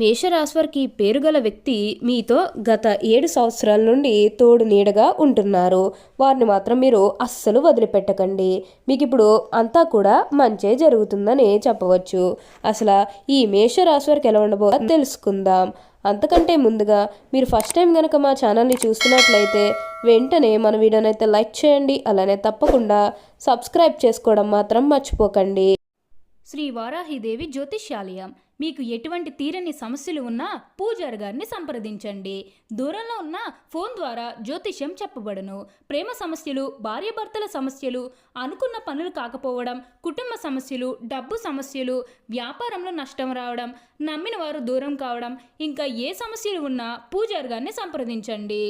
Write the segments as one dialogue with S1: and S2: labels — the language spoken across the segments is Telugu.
S1: మేషరాశివారికి పేరుగల వ్యక్తి మీతో గత ఏడు సంవత్సరాల నుండి తోడు నీడగా ఉంటున్నారు. వారిని మాత్రం మీరు అస్సలు వదిలిపెట్టకండి. మీకు ఇప్పుడు అంతా కూడా మంచే జరుగుతుందని చెప్పవచ్చు. అసలు ఈ మేషరాశి వారికి ఎలా ఉండబో తెలుసుకుందాం. అంతకంటే ముందుగా మీరు ఫస్ట్ టైం కనుక మా ఛానల్ని చూస్తున్నట్లయితే వెంటనే మన వీడియోని అయితే లైక్ చేయండి. అలానే తప్పకుండా సబ్స్క్రైబ్ చేసుకోవడం మాత్రం మర్చిపోకండి.
S2: శ్రీ వారాహిదేవి జ్యోతిష్యాలయం. మీకు ఎటువంటి తీరని సమస్యలు ఉన్నా పూజారి గారిని సంప్రదించండి. దూరంలో ఉన్న ఫోన్ ద్వారా జ్యోతిష్యం చెప్పబడును. ప్రేమ సమస్యలు భార్యాభర్తల సమస్యలు అనుకున్న పనులు కాకపోవడం కుటుంబ సమస్యలు డబ్బు సమస్యలు వ్యాపారంలో నష్టం రావడం నమ్మిన వారు దూరం కావడం ఇంకా ఏ సమస్యలు ఉన్నా పూజారి గారిని సంప్రదించండి.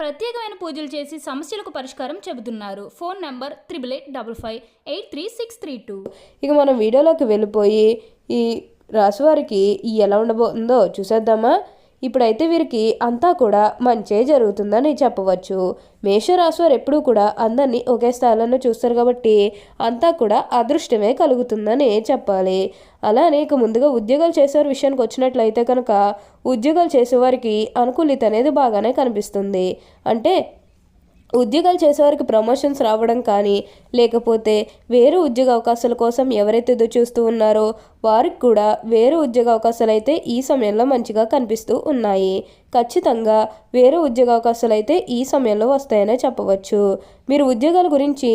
S2: ప్రత్యేకమైన పూజలు చేసి సమస్యలకు పరిష్కారం చెబుతున్నారు. Phone number triple eight double five eight three six three two.
S1: ఇక మనం వీడియోలోకి వెళ్ళిపోయి ఈ రాశివారికి ఎలా ఉండబోతుందో చూసేద్దామా? ఇప్పుడైతే వీరికి అంతా కూడా మంచే జరుగుతుందని చెప్పవచ్చు. మేషరాశివారు ఎప్పుడూ కూడా అందరినీ ఒకే స్థాయిలోనే చూస్తారు కాబట్టి అంతా కూడా అదృష్టమే కలుగుతుందని చెప్పాలి. అలానే ఇక ముందుగా ఉద్యోగాలు చేసేవారి విషయానికి వచ్చినట్లయితే కనుక ఉద్యోగాలు చేసేవారికి అనుకూలిత అనేది బాగానే కనిపిస్తుంది. అంటే ఉద్యోగాలు చేసేవారికి ప్రమోషన్స్ రావడం కానీ లేకపోతే వేరే ఉద్యోగ అవకాశాల కోసం ఎవరైతే ఎదురు చూస్తూ ఉన్నారో వారికి కూడా వేరే ఉద్యోగ అవకాశాలు అయితే ఈ సమయంలో మంచిగా కనిపిస్తూ ఉన్నాయి. ఖచ్చితంగా వేరే ఉద్యోగ అవకాశాలు అయితే ఈ సమయంలో వస్తాయనే చెప్పవచ్చు. మీరు ఉద్యోగాల గురించి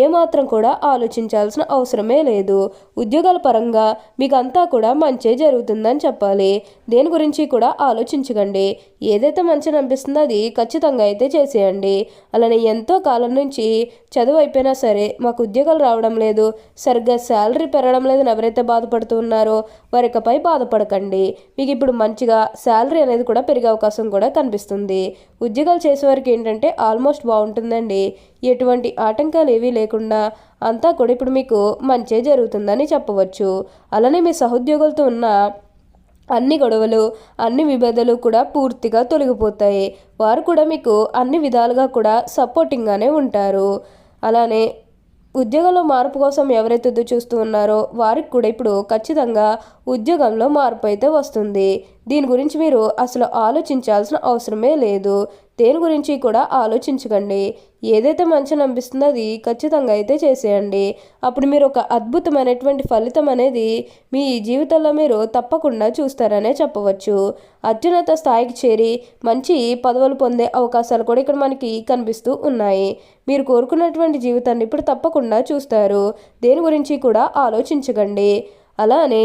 S1: ఏమాత్రం కూడా ఆలోచించాల్సిన అవసరమే లేదు. ఉద్యోగాల పరంగా మీకు అంతా కూడా మంచే జరుగుతుందని చెప్పాలి. దేని గురించి కూడా ఆలోచించకండి. ఏదైతే మంచిని అనిపిస్తుందో అది ఖచ్చితంగా అయితే చేసేయండి. అలానే ఎంతో కాలం నుంచి చదువు అయిపోయినా సరే మాకు ఉద్యోగాలు రావడం లేదు. సరిగ్గా శాలరీ పెరగడం లేదని ఎవరైతే బాధపడుతున్నారో వారికపై బాధపడకండి. మీకు ఇప్పుడు మంచిగా శాలరీ అనేది కూడా పెరిగే అవకాశం కూడా కనిపిస్తుంది. ఉద్యోగాలు చేసేవారికి ఏంటంటే ఆల్మోస్ట్ బాగుంటుందండి. ఎటువంటి ఆటంకాలు ఏవీ లేకుండా అంతా కూడా ఇప్పుడు మీకు మంచే జరుగుతుందని చెప్పవచ్చు. అలానే మీ సహోద్యోగులతో ఉన్న అన్ని గొడవలు అన్ని విభేదాలు కూడా పూర్తిగా తొలగిపోతాయి. వారు కూడా మీకు అన్ని విధాలుగా కూడా సపోర్టింగ్గానే ఉంటారు. అలానే ఉద్యోగంలో మార్పు కోసం ఎవరైతే ఎదురు చూస్తూ ఉన్నారో వారికి కూడా ఇప్పుడు ఖచ్చితంగా ఉద్యోగంలో మార్పు అయితే వస్తుంది. దీని గురించి మీరు అసలు ఆలోచించాల్సిన అవసరమే లేదు. దేని గురించి కూడా ఆలోచించకండి. ఏదైతే మంచిని అనిపిస్తుందో అది ఖచ్చితంగా అయితే చేసేయండి. అప్పుడు మీరు ఒక అద్భుతమైనటువంటి ఫలితం అనేది మీ జీవితంలో మీరు తప్పకుండా చూస్తారనే చెప్పవచ్చు. అత్యున్నత స్థాయికి చేరి మంచి పదవులు పొందే అవకాశాలు కూడా ఇక్కడ మనకి కనిపిస్తూ ఉన్నాయి. మీరు కోరుకున్నటువంటి జీవితాన్ని ఇప్పుడు తప్పకుండా చూస్తారు. దేని గురించి కూడా ఆలోచించకండి. అలానే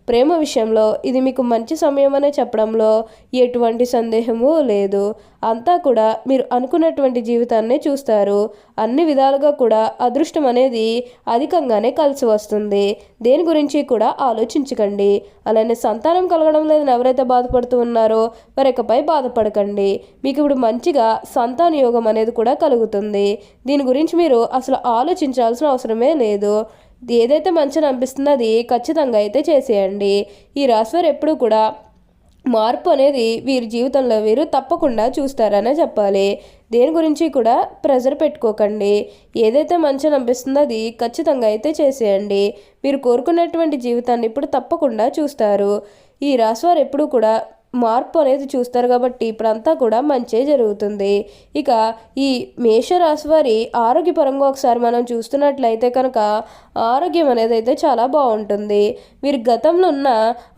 S1: ప్రేమ విషయంలో ఇది మీకు మంచి సమయం అనే చెప్పడంలో ఎటువంటి సందేహము లేదు. అంతా కూడా మీరు అనుకున్నటువంటి జీవితాన్ని చూస్తారు. అన్ని విధాలుగా కూడా అదృష్టం అనేది అధికంగానే కలిసి వస్తుంది. దేని గురించి కూడా ఆలోచించకండి. అలానే సంతానం కలగడం లేదని ఎవరైతే బాధపడుతూ ఉన్నారో వారికపై బాధపడకండి. మీకు ఇప్పుడు మంచిగా సంతాన యోగం అనేది కూడా కలుగుతుంది. దీని గురించి మీరు అసలు ఆలోచించాల్సిన అవసరమే లేదు. ఏదైతే మంచిని అనిపిస్తుందో అది ఖచ్చితంగా అయితే చేసేయండి. ఈ రాశివారు ఎప్పుడూ కూడా మార్పు అనేది వీరి జీవితంలో వీరు తప్పకుండా చూస్తారనే చెప్పాలి. దేని గురించి కూడా ప్రెజర్ పెట్టుకోకండి. ఏదైతే మంచిని అనిపిస్తుందో అది ఖచ్చితంగా అయితే చేసేయండి. మీరు కోరుకున్నటువంటి జీవితాన్ని ఇప్పుడు తప్పకుండా చూస్తారు. ఈ రాశివారు ఎప్పుడూ కూడా మార్పు అనేది చూస్తారు కాబట్టి ఇప్పుడంతా కూడా మంచే జరుగుతుంది. ఇక ఈ మేషరాశి వారి ఆరోగ్యపరంగా ఒకసారి మనం చూస్తున్నట్లయితే కనుక ఆరోగ్యం అనేది అయితే చాలా బాగుంటుంది. మీరు గతంలో ఉన్న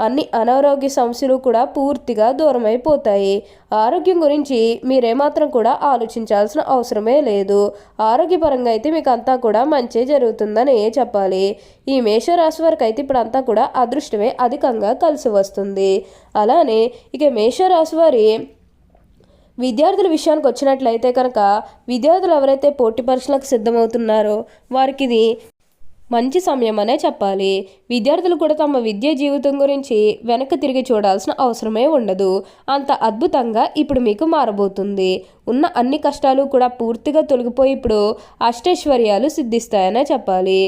S1: అన్ని అనారోగ్య సమస్యలు కూడా పూర్తిగా దూరం అయిపోతాయి ఆరోగ్యం గురించి మీరేమాత్రం కూడా ఆలోచించాల్సిన అవసరమే లేదు. ఆరోగ్యపరంగా అయితే మీకు అంతా కూడా మంచి జరుగుతుందని చెప్పాలి. ఈ మేషరాశి వారికి అయితే ఇప్పుడు అంతా కూడా అదృష్టమే అధికంగా కలిసి వస్తుంది. అలానే ఇక మేషరాశి వారి విద్యార్థుల విషయానికి వచ్చినట్లయితే కనుక విద్యార్థులు ఎవరైతే పోటీ పరీక్షలకు సిద్ధమవుతున్నారో వారికి ఇది మంచి సమయం అనే చెప్పాలి. విద్యార్థులు కూడా తమ విద్యా జీవితం గురించి వెనక్కి తిరిగి చూడాల్సిన అవసరమే ఉండదు. అంత అద్భుతంగా ఇప్పుడు మీకు మారబోతుంది. ఉన్న అన్ని కష్టాలు కూడా పూర్తిగా తొలగిపోయి ఇప్పుడు అష్టైశ్వర్యాలు సిద్ధిస్తాయనే చెప్పాలి.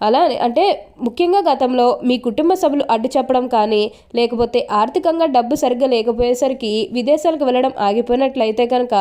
S1: అలా అంటే ముఖ్యంగా గతంలో మీ కుటుంబ సభ్యులు అడ్డు చెప్పడం కానీ లేకపోతే ఆర్థికంగా డబ్బు సరిగ్గా లేకపోయేసరికి విదేశాలకు వెళ్ళడం ఆగిపోయినట్లయితే కనుక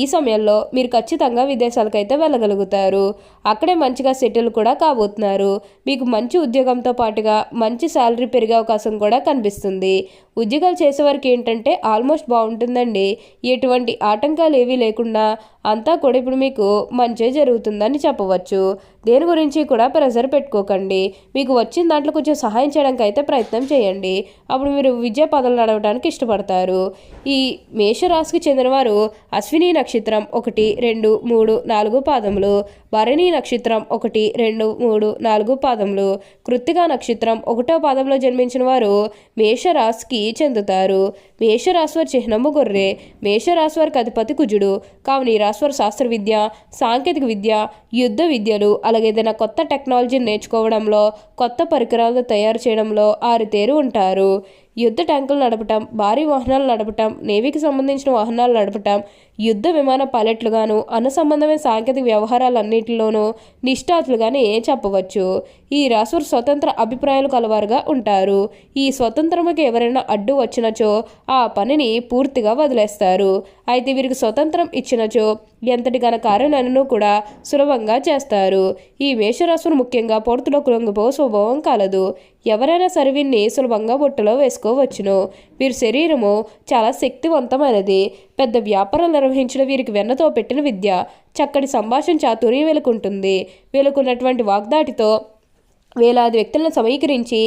S1: ఈ సమయంలో మీరు ఖచ్చితంగా విదేశాలకైతే వెళ్ళగలుగుతారు. అక్కడే మంచిగా సెటిల్ కూడా కాబోతున్నారు. మీకు మంచి ఉద్యోగంతో పాటుగా మంచి శాలరీ పెరిగే అవకాశం కూడా కనిపిస్తుంది. ఉద్యోగాలు చేసేవారికి ఏంటంటే ఆల్మోస్ట్ బాగుంటుందండి. ఎటువంటి ఆటంకాలు ఏవీ లేకుండా అంతా కూడా ఇప్పుడు మీకు మంచి జరుగుతుందని చెప్పవచ్చు. దేని గురించి కూడా ప్రెజర్ పెట్టుకోకండి మీకు వచ్చిన దాంట్లో కొంచెం సహాయం చేయడానికి అయితే ప్రయత్నం చేయండి. అప్పుడు మీరు విజయ పదవులు నడవడానికి ఇష్టపడతారు. ఈ మేషరాశికి చెందినవారు అశ్విని నక్షత్రం ఒకటి రెండు మూడు నాలుగు పాదములు. భరణి నక్షత్రం ఒకటి రెండు మూడు నాలుగు పాదములు. కృత్తికా నక్షత్రం ఒకటో పాదంలో జన్మించిన వారు మేషరాశికి చెందుతారు. మేషరాశివారి చిహ్నము గొర్రె. మేషరాశివారికి అధిపతి కుజుడు. కావున ఈ రాశివారు శాస్త్ర విద్య సాంకేతిక విద్య యుద్ధ విద్యలు అలాగే ఏదైనా కొత్త టెక్నాలజీ నేర్చుకోవడంలో కొత్త పరికరాలను తయారు చేయడంలో ఆరితేరు ఉంటారు. యుద్ధ ట్యాంకులు నడపటం భారీ వాహనాలు నడపటం నేవీకి సంబంధించిన వాహనాలు నడపటం యుద్ధ విమాన పైలట్లుగాను అనుసంబంధమైన సాంకేతిక వ్యవహారాలన్నింటిలోనూ నిష్ఠాతులుగానే చెప్పవచ్చు? ఈ రాశివారు స్వతంత్ర అభిప్రాయాలు కలవారుగా ఉంటారు. ఈ స్వతంత్రముకి ఎవరైనా అడ్డు వచ్చినచో ఆ పనిని పూర్తిగా వదిలేస్తారు. అయితే వీరికి స్వతంత్రం ఇచ్చినచో ఎంతటి గన కార్యాలను కూడా సులభంగా చేస్తారు. ఈ మేషరాశులు ముఖ్యంగా పొడుతులో కృంగిపో స్వభావం కలదు. ఎవరైనా సరే వీరిని సులభంగా బుట్టలో వేసుకోవచ్చును. వీరి శరీరము చాలా శక్తివంతమైనది. పెద్ద వ్యాపారాలు నిర్వహించిన వీరికి వెన్నతో పెట్టిన విద్య చక్కటి సంభాషణ చాతుర్యం వెలుకుంటుంది. వీలుకున్నటువంటి వాగ్దాటితో వేలాది వ్యక్తులను సమీకరించి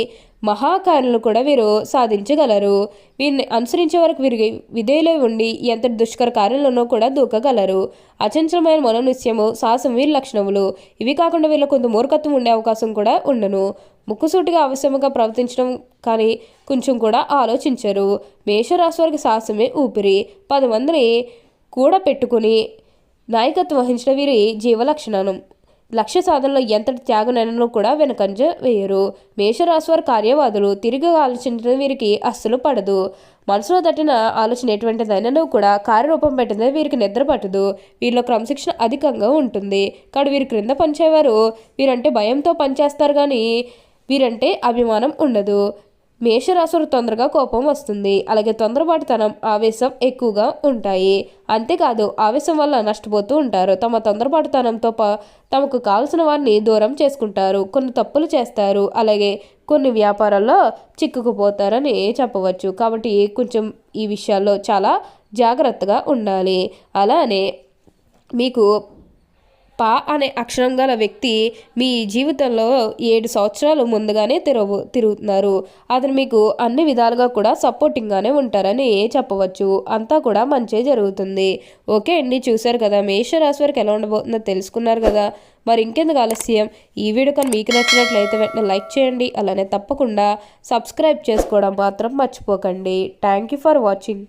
S1: మహాకారులను కూడా వీరు సాధించగలరు. వీరిని అనుసరించే వరకు వీరి విధేయులై ఉండి ఎంతటి దుష్కర కార్యాలను కూడా దూకగలరు. అచంచలమైన మనోనిశ్యము సాహసం వీరి లక్షణములు. ఇవి కాకుండా వీళ్ళ కొంత మూర్ఖత్వం ఉండే అవకాశం కూడా ఉండను. ముక్కుసూటిగా అవశ్యముగా ప్రవర్తించడం కానీ కొంచెం కూడా ఆలోచించరు. మేషరాశి వారికి సాహసమే ఊపిరి. పది మందిని కూడా పెట్టుకుని నాయకత్వం వహించిన వీరి జీవలక్షణం లక్ష్య సాధనలో ఎంతటి త్యాగనైనను కూడా వెనకంజ వేయరు. మేషరాశివారి కార్యవాదులు తిరిగి ఆలోచించడం వీరికి అస్సలు పడదు. మనసులో తట్టిన ఆలోచన ఎటువంటిదైనా కూడా కార్యరూపం పెట్టిన వీరికి నిద్ర పట్టదు వీరిలో క్రమశిక్షణ అధికంగా ఉంటుంది. కాడు వీరి క్రింద పనిచేవారు వీరంటే భయంతో పనిచేస్తారు కానీ వీరంటే అభిమానం ఉండదు. మేషరాశులు తొందరగా కోపం వస్తుంది. అలాగే తొందరపాటుతనం ఆవేశం ఎక్కువగా ఉంటాయి. అంతేకాదు ఆవేశం వల్ల నష్టపోతూ ఉంటారు. తమ తొందరపాటుతనంతో ప తమకు కావలసిన వారిని దూరం చేసుకుంటారు. కొన్ని తప్పులు చేస్తారు. అలాగే కొన్ని వ్యాపారాల్లో చిక్కుకుపోతారని చెప్పవచ్చు. కాబట్టి కొంచెం ఈ విషయాల్లో చాలా జాగ్రత్తగా ఉండాలి. అలానే మీకు పా అనే అక్షరం గల వ్యక్తి మీ జీవితంలో ఏడు సంవత్సరాలు ముందుగానే తిరవు తిరుగుతున్నారు. అతను మీకు అన్ని విధాలుగా కూడా సపోర్టింగ్గానే ఉంటారని చెప్పవచ్చు. అంతా కూడా మంచి జరుగుతుంది. ఓకే అండి చూశారు కదా. మేషరాశి వారికి ఎలా ఉండబోతుందో తెలుసుకున్నారు కదా. మరి ఇంకెందుకు ఆలస్యం? ఈ వీడియో కానీ మీకు నచ్చినట్లయితే వెంటనే లైక్ చేయండి. అలానే తప్పకుండా సబ్స్క్రైబ్ చేసుకోవడం మాత్రం మర్చిపోకండి. Thank you for watching